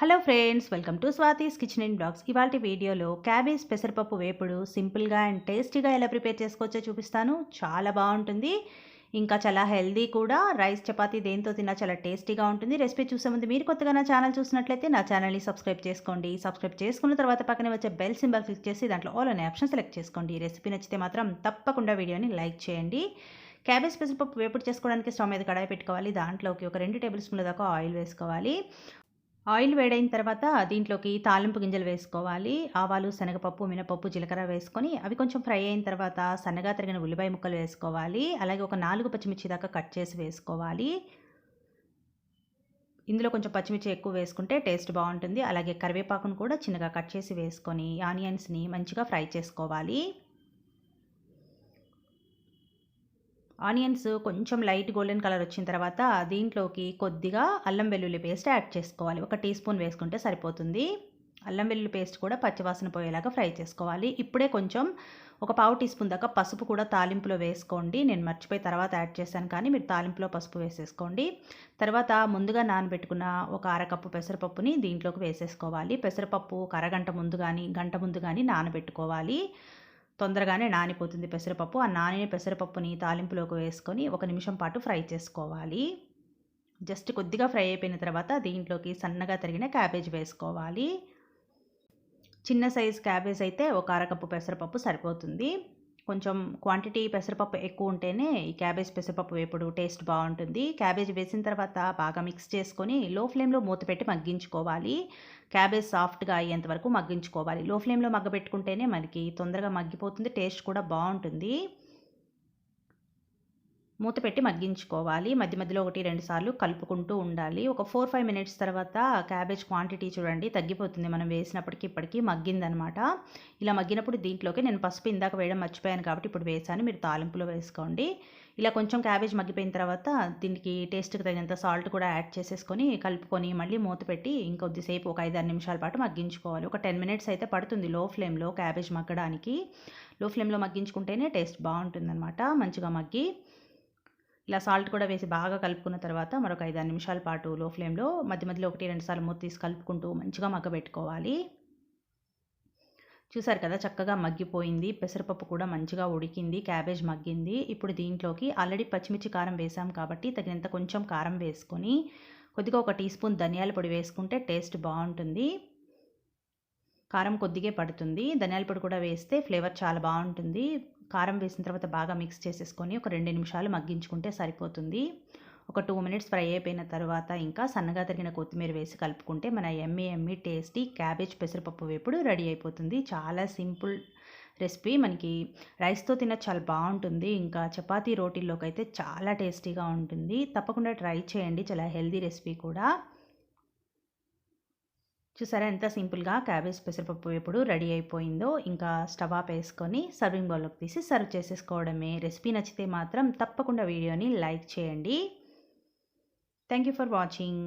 Hello friends welcome to Swathi's kitchen and blogs. ఇవాళ వీడియోలో cabbage పెసరపప్పు వేపుడు సింపుల్గా అండ్ టేస్టీగా ఎలా ప్రిపేర్ చేసుకోవచ్చో చూపిస్తాను. చాలా బాగుంటుంది. ఇంకా చాలా హెల్దీ కూడా. రైస్ చపాతీ దేంతో తిన్నా చాలా టేస్టీగా ఉంటుంది. రెసిపీ చూసే ముందు మీరు కొత్తగా నా ఛానల్ చూసినట్లయితే నా ఛానల్ని సబ్స్క్రైబ్ చేసుకోండి. సబ్స్క్రైబ్ చేసుకున్న తర్వాత పక్కనే వచ్చే బెల్ సింబల్ క్లిక్ చేసి దాంట్లో ఆల్ అనే ఆప్షన్ సెలెక్ట్ చేసుకోండి. రెసిపీ నచ్చితే మాత్రం తప్పకుండా వీడియోని లైక్ చేయండి. క్యాబేజ్ పెసరపప్పు వేపుడు చేసుకోవడానికి స్టవ్ మీద కడాయి పెట్టుకోవాలి. దాంట్లోకి ఒక రెండు టేబుల్ స్పూన్ల దాకా ఆయిల్ వేసుకోవాలి. ఆయిల్ వేడైన తర్వాత దీంట్లోకి తాలింపు గింజలు వేసుకోవాలి. ఆవాలు శనగపప్పు మినపప్పు జీలకర్ర వేసుకొని అవి కొంచెం ఫ్రై అయిన తర్వాత సన్నగా తరిగిన ఉల్లిపాయ ముక్కలు వేసుకోవాలి. అలాగే ఒక నాలుగు పచ్చిమిర్చి దాకా కట్ చేసి వేసుకోవాలి. ఇందులో కొంచెం పచ్చిమిర్చి ఎక్కువ వేసుకుంటే టేస్ట్ బాగుంటుంది. అలాగే కరివేపాకును కూడా చిన్నగా కట్ చేసి వేసుకొని ఆనియన్స్ని మంచిగా ఫ్రై చేసుకోవాలి. ఆనియన్స్ కొంచెం లైట్ గోల్డెన్ కలర్ వచ్చిన తర్వాత దీంట్లోకి కొద్దిగా అల్లం వెల్లుల్లి పేస్ట్ యాడ్ చేసుకోవాలి. ఒక టీ స్పూన్ వేసుకుంటే సరిపోతుంది. అల్లం వెల్లుల్లి పేస్ట్ కూడా పచ్చివాసన పోయేలాగా ఫ్రై చేసుకోవాలి. ఇప్పుడే కొంచెం ఒక పావు టీ స్పూన్ దాకా పసుపు కూడా తాలింపులో వేసుకోండి. నేను మర్చిపోయి తర్వాత యాడ్ చేశాను కానీ మీరు తాలింపులో పసుపు వేసేసుకోండి. తర్వాత ముందుగా నానబెట్టుకున్న ఒక అరకప్పు పెసరపప్పుని దీంట్లోకి వేసేసుకోవాలి. పెసరపప్పు ఒక అరగంట ముందు కానీ గంట ముందు కానీ నానబెట్టుకోవాలి. తొందరగానే నానిపోతుంది పెసరపప్పు. ఆ నానిన పెసరపప్పుని తాలింపులోకి వేసుకొని ఒక నిమిషం పాటు ఫ్రై చేసుకోవాలి. జస్ట్ కొద్దిగా ఫ్రై అయిపోయిన తర్వాత దీంట్లోకి సన్నగా తరిగిన క్యాబేజ్ వేసుకోవాలి. చిన్న సైజ్ క్యాబేజ్ అయితే ఒక అరకప్పు పెసరపప్పు సరిపోతుంది. కొంచెం క్వాంటిటీ పెసరపప్పు ఎక్కువ ఉంటేనే ఈ క్యాబేజ్ పెసరపప్పు వేపుడు టేస్ట్ బాగుంటుంది. క్యాబేజ్ వేసిన తర్వాత బాగా మిక్స్ చేసుకొని లో ఫ్లేమ్లో మూత పెట్టి మగ్గించుకోవాలి. క్యాబేజ్ సాఫ్ట్గా అయ్యేంత వరకు మగ్గించుకోవాలి. లో ఫ్లేమ్లో మగ్గబెట్టుకుంటేనే మనకి తొందరగా మగ్గిపోతుంది టేస్ట్ కూడా బాగుంటుంది. మూత పెట్టి మగ్గించుకోవాలి. మధ్య మధ్యలో ఒకటి రెండు సార్లు కలుపుకుంటూ ఉండాలి. ఒక ఫోర్ ఫైవ్ మినిట్స్ తర్వాత క్యాబేజ్ క్వాంటిటీ చూడండి తగ్గిపోతుంది. మనం వేసినప్పటికీ ఇప్పటికీ మగ్గిందనమాట. ఇలా మగ్గినప్పుడు దీంట్లోకి నేను పసుపు ఇందాక వేయడం మర్చిపోయాను కాబట్టి ఇప్పుడు వేసాను మీరు తాలింపులో వేసుకోండి. ఇలా కొంచెం క్యాబేజ్ మగ్గిపోయిన తర్వాత దీనికి టేస్ట్కి తగినంత సాల్ట్ కూడా యాడ్ చేసేసుకొని కలుపుకొని మళ్ళీ మూత పెట్టి ఇంకొద్దిసేపు ఒక ఐదు ఆరు నిమిషాల పాటు మగ్గించుకోవాలి. ఒక టెన్ మినిట్స్ అయితే పడుతుంది లో ఫ్లేమ్లో క్యాబేజ్ మగ్గడానికి లో ఫ్లేమ్లో మగ్గించుకుంటేనే టేస్ట్ బాగుంటుందన్నమాట మంచిగా మగ్గి ఇలా సాల్ట్ కూడా వేసి బాగా కలుపుకున్న తర్వాత మరొక ఐదు ఆరు నిమిషాల పాటు లో ఫ్లేమ్లో మధ్య మధ్యలో ఒకటి రెండు సార్లు మూత తీసి కలుపుకుంటూ మంచిగా మగ్గబెట్టుకోవాలి. చూసారు కదా చక్కగా మగ్గిపోయింది. పెసరపప్పు కూడా మంచిగా ఉడికింది క్యాబేజ్ మగ్గింది. ఇప్పుడు దీంట్లోకి ఆల్రెడీ పచ్చిమిర్చి కారం వేసాం కాబట్టి తగినంత కొంచెం కారం వేసుకొని కొద్దిగా ఒక టీ స్పూన్ ధనియాల పొడి వేసుకుంటే టేస్ట్ బాగుంటుంది. కారం కొద్దిగే పడుతుంది. ధనియాల పొడి కూడా వేస్తే ఫ్లేవర్ చాలా బాగుంటుంది. కారం వేసిన తర్వాత బాగా మిక్స్ చేసేసుకొని ఒక రెండు నిమిషాలు మగ్గించుకుంటే సరిపోతుంది. ఒక టూ మినిట్స్ ఫ్రై అయిపోయిన తర్వాత ఇంకా సన్నగా తరిగిన కొత్తిమీర వేసి కలుపుకుంటే మన ఎమ్మి ఎమ్మి టేస్టీ క్యాబేజ్ పెసరపప్పు వేపుడు రెడీ అయిపోతుంది. చాలా సింపుల్ రెసిపీ. మనకి రైస్తో తిన చాలా బాగుంటుంది. ఇంకా చపాతీ రోటీల్లోకి అయితే చాలా టేస్టీగా ఉంటుంది. తప్పకుండా ట్రై చేయండి. చాలా హెల్దీ రెసిపీ కూడా. చూసారా ఎంత సింపుల్గా క్యాబేజ్ పెసరపప్పు ఎప్పుడు రెడీ అయిపోయిందో ఇంకా స్టవ్ ఆఫ్ వేసుకొని సర్వింగ్ బౌల్లోకి తీసి సర్వ్ చేసేసుకోవడమే. రెసిపీ నచ్చితే మాత్రం తప్పకుండా వీడియోని లైక్ చేయండి. Thank you for watching.